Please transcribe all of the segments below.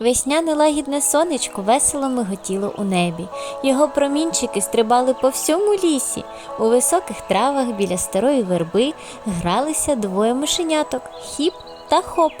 Весняне лагідне сонечко весело миготіло у небі. Його промінчики стрибали по всьому лісі. У високих травах біля старої верби гралися двоє мишеняток хіп та хоп.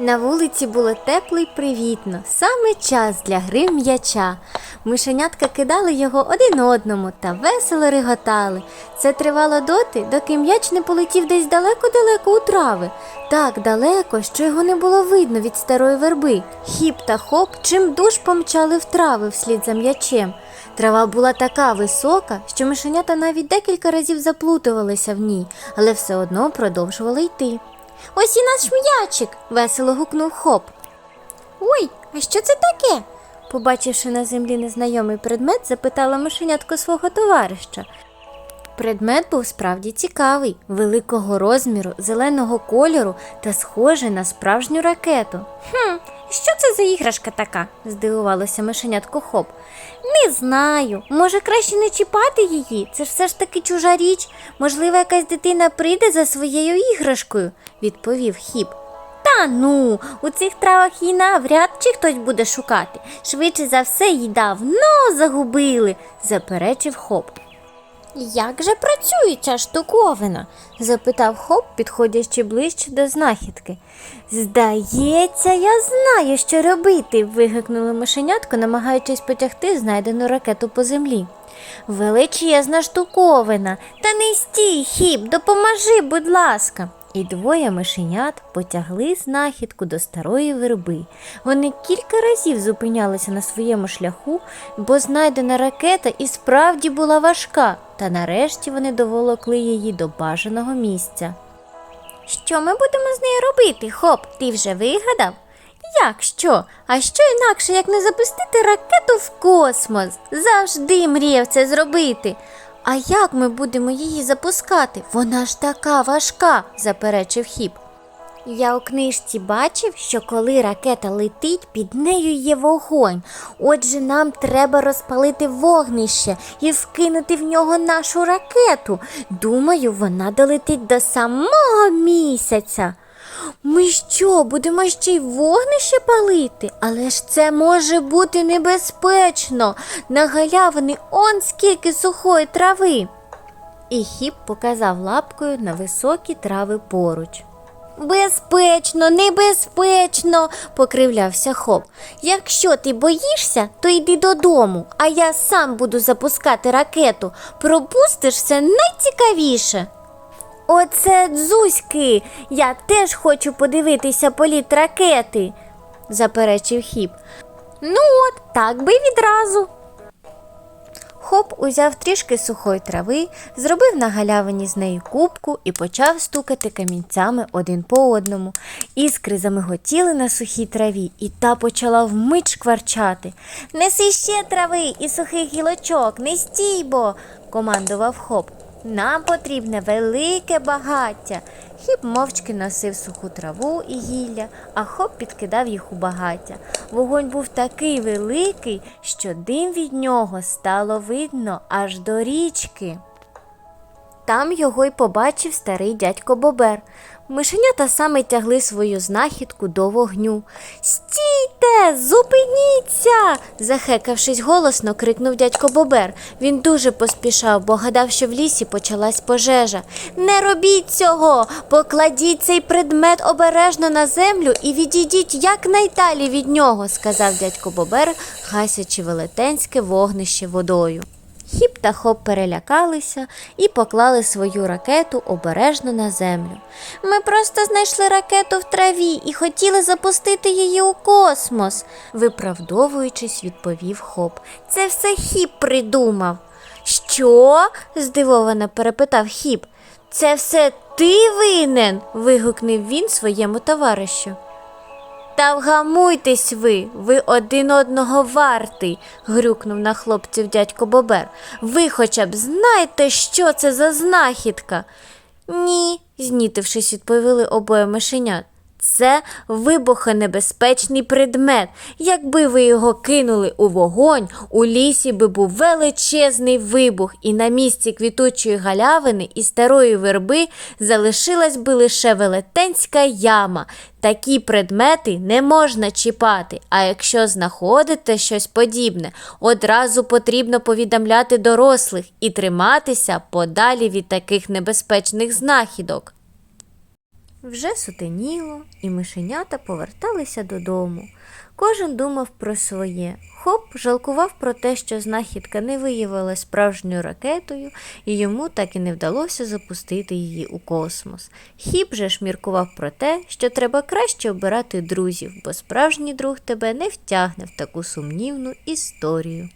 На вулиці було тепло й привітно, саме час для гри м'яча. Мишенятка кидали його один одному та весело реготали. Це тривало доти, доки м'яч не полетів десь далеко-далеко у трави. Так далеко, що його не було видно від старої верби. Хіп та хоп чим душ помчали в трави вслід за м'ячем. Трава була така висока, що мишенята навіть декілька разів заплутувалися в ній, але все одно продовжували йти. Ось і наш м'ячик. весело гукнув хоп. Ой, а що це таке? Побачивши на землі незнайомий предмет, запитала мишенятко свого товариша. Предмет був справді цікавий, великого розміру, зеленого кольору та схожий на справжню ракету. Хм, що це за іграшка така? здивувалося мишенятко хоп. Не знаю. Може, краще не чіпати її. Це ж все ж таки чужа річ. Можливо, якась дитина прийде за своєю іграшкою, відповів хіп. Та ну, у цих травах її навряд чи хтось буде шукати. Швидше за все, її давно загубили, заперечив хоп. Як же працює ця штуковина? запитав хоп, підходячи ближче до знахідки. Здається, я знаю, що робити. вигукнуло мишенятко, намагаючись потягти знайдену ракету по землі. Величезна штуковина. Та не стій, хіп, допоможи, будь ласка. І двоє мишенят потягли знахідку до старої верби. Вони кілька разів зупинялися на своєму шляху, бо знайдена ракета і справді була важка, та нарешті вони доволокли її до бажаного місця. Що ми будемо з нею робити, хоп? Ти вже вигадав? Як що? А що інакше, як не запустити ракету в космос? Завжди мріяв це зробити. А як ми будемо її запускати? Вона ж така важка, заперечив хіп. Я у книжці бачив, що коли ракета летить, під нею є вогонь. Отже, нам треба розпалити вогнище і вкинути в нього нашу ракету. Думаю, вона долетить до самого місяця. Ми що, будемо ще й вогнище палити? Але ж це може бути небезпечно. На галявини он скільки сухої трави. І хіп показав лапкою на високі трави поруч. Безпечно, небезпечно, покривлявся хоп. Якщо ти боїшся, то йди додому, а я сам буду запускати ракету. Пропустиш все найцікавіше. Оце дзузьки. Я теж хочу подивитися політ ракети, заперечив хіп. Ну от, так би відразу. Хоп узяв трішки сухої трави, зробив на галявині з неї кубку і почав стукати камінцями один по одному. Іскри замиготіли на сухій траві, і та почала вмить шкварчати. Неси ще трави і сухих гілочок, не стій бо, командував хоп. Нам потрібне велике багаття. Хіп мовчки носив суху траву і гілля, а хоп підкидав їх у багаття. Вогонь був такий великий, що дим від нього стало видно аж до річки. Там його й побачив старий дядько Бобер. Мишенята саме тягли свою знахідку до вогню. Стійте, зупиніться. захекавшись голосно, крикнув дядько Бобер. Він дуже поспішав, бо гадав, що в лісі почалась пожежа. Не робіть цього, покладіть цей предмет обережно на землю і відійдіть якнайдалі від нього, сказав дядько Бобер, гасячи велетенське вогнище водою. Хіп та хоп перелякалися і поклали свою ракету обережно на землю. Ми просто знайшли ракету в траві і хотіли запустити її у космос, виправдовуючись, відповів хоп. Це все хіп придумав. Що? здивовано перепитав хіп. Це все ти винен. вигукнув він своєму товаришу. Та вгамуйтесь ви, ви один одного вартий, грюкнув на хлопців дядько Бобер. Ви хоча б знаєте, що це за знахідка? Ні, знітившись, відповіли обоє мишенят. Це вибухонебезпечний предмет. Якби ви його кинули у вогонь, у лісі би був величезний вибух, і на місці квітучої галявини і старої верби залишилась би лише велетенська яма. Такі предмети не можна чіпати, а якщо знаходите щось подібне, одразу потрібно повідомляти дорослих і триматися подалі від таких небезпечних знахідок. Вже сутеніло, і мишенята поверталися додому. Кожен думав про своє. Хоп жалкував про те, що знахідка не виявилася справжньою ракетою, і йому так і не вдалося запустити її у космос. Хіп же ж міркував про те, що треба краще обирати друзів, бо справжній друг тебе не втягне в таку сумнівну історію.